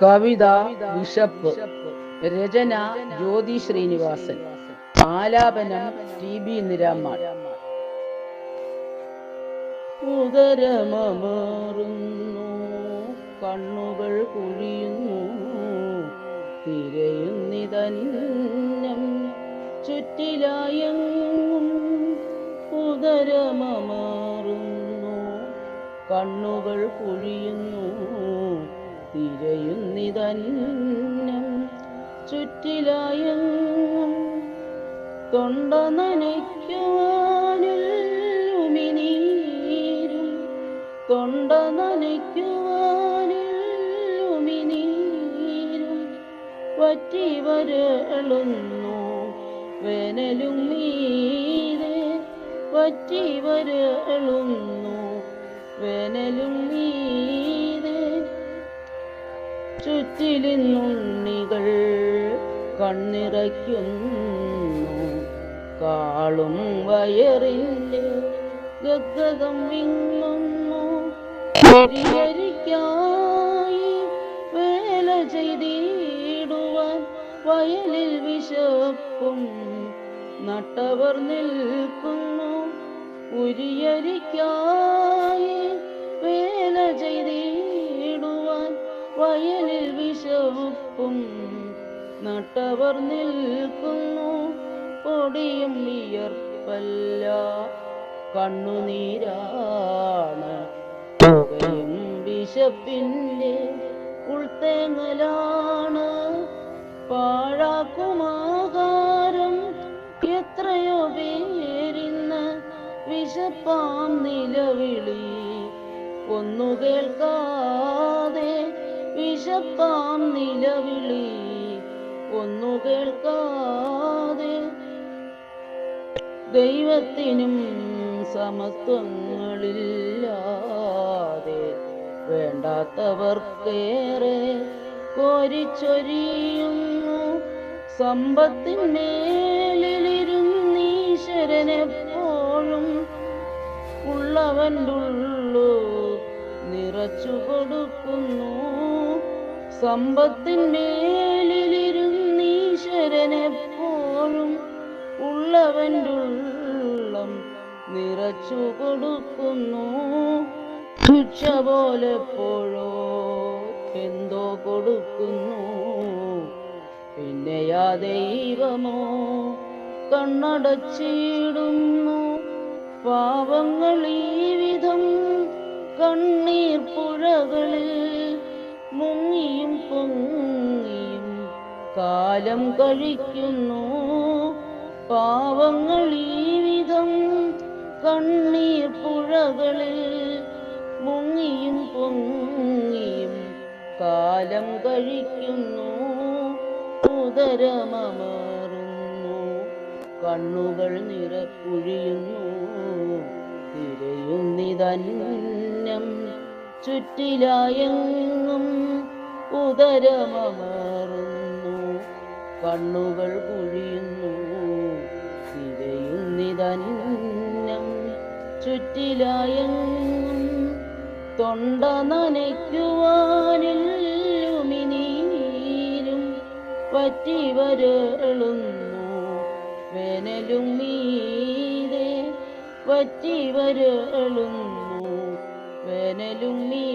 കവിത bishop രചന ജ്യോതി ശ്രീനിവാസൻ ആലാപനം T B നിരാമാൾ ഉദരമമാറുന്നു കണ്ണുകൾ കുഴിയുന്നു തിരയുന്നിതന്നം ചുറ്റിലായെങ്ങും ഉദരമമാറുന്നു കണ്ണുകൾ കുഴിയുന്നു തിരയുന്നിതന്നം ചുറ്റിലായെങ്ങും തൊണ്ട നനയ്ക്കുവാനിൽ ഉമിനീരും തൊണ്ട നനയ്ക്കുവാനിൽ ഉമിനീരും വറ്റി വരളുന്നു വേനലും മീതെ പറ്റി വരളുന്നു വേനലും മീതെ ചുറ്റിലിന്നുണ്ണികൾ കണ്ണിറയ്ക്കുന്നു. കാളും വയറിന്റെ ഗദ്ഗതം വിങ്ങുന്നു. പരിഹരിക്കായി വേല ചെയ്തിടുവാൻ വയലിൽ വിശപ്പും നട്ടവർ നിൽക്കുന്നു. ഉരിയരിക്കായി വയലിൽ വിശപ്പും നട്ടവർ നിൽക്കുന്നു. പൊടിയും വിയർപ്പല്ല കണ്ണുനീരാണ്. പുകയും വിശപ്പിന്റെ ഉൾത്തേങ്ങലാണ്. പാഴാക്കുമാകാരം എത്രയോ പേരിന്ന് വിശപ്പാം നിലവിളി. ഒന്നു കേൾക്കാതെ വിശപ്പാം നിലവിളി. ഒന്നു കേൾക്കാതെ ദൈവത്തിനും സമത്വങ്ങളില്ലാതെ വേണ്ടാത്തവർക്കേറെ കോരിച്ചൊരിയുന്നു. സമ്പത്തിന്മേലിരുന്നീശ്വരനെപ്പോഴും ഉള്ളവന്റെ ഉള്ളു നിറച്ചു കൊടുക്കുന്നു സമ്പത്തിന്മേലിരുന്നീശ്വരനെപ്പോഴും ഉള്ളവന്റെ ഉള്ളം നിറച്ചു കൊടുക്കുന്നു. തുച്ഛ പോലെപ്പോഴോ എന്തോ കൊടുക്കുന്നു. പിന്നെയാ ദൈവമോ കണ്ണടച്ചിടുന്നു. പാവങ്ങൾ ഈ വിധം കണ്ണീർ പുഴകളിൽ കാലം കഴിക്കുന്നു. പാവങ്ങൾ ഈ വിധം കണ്ണീർ പുഴകളിൽ മുങ്ങിയും പൊങ്ങിയും കാലം കഴിക്കുന്നു. ഉദരമമാറുന്നു. കണ്ണുകൾ നിറക്കുഴിയുന്നു തിരയുന്നിതന്നം ചുറ്റിലായെങ്ങും ഉദരമമാറുന്നു. കണ്ണുകൾ കുഴിയുന്നു. തിരയുന്നിതന്നം ചുറ്റിലായെങ്ങും തൊണ്ട നനയ്ക്കുവാനില്ലുമിനീരും പറ്റി വരളുന്നു വേനലും മീതെ പറ്റി വരളുന്നു വേനലും മീ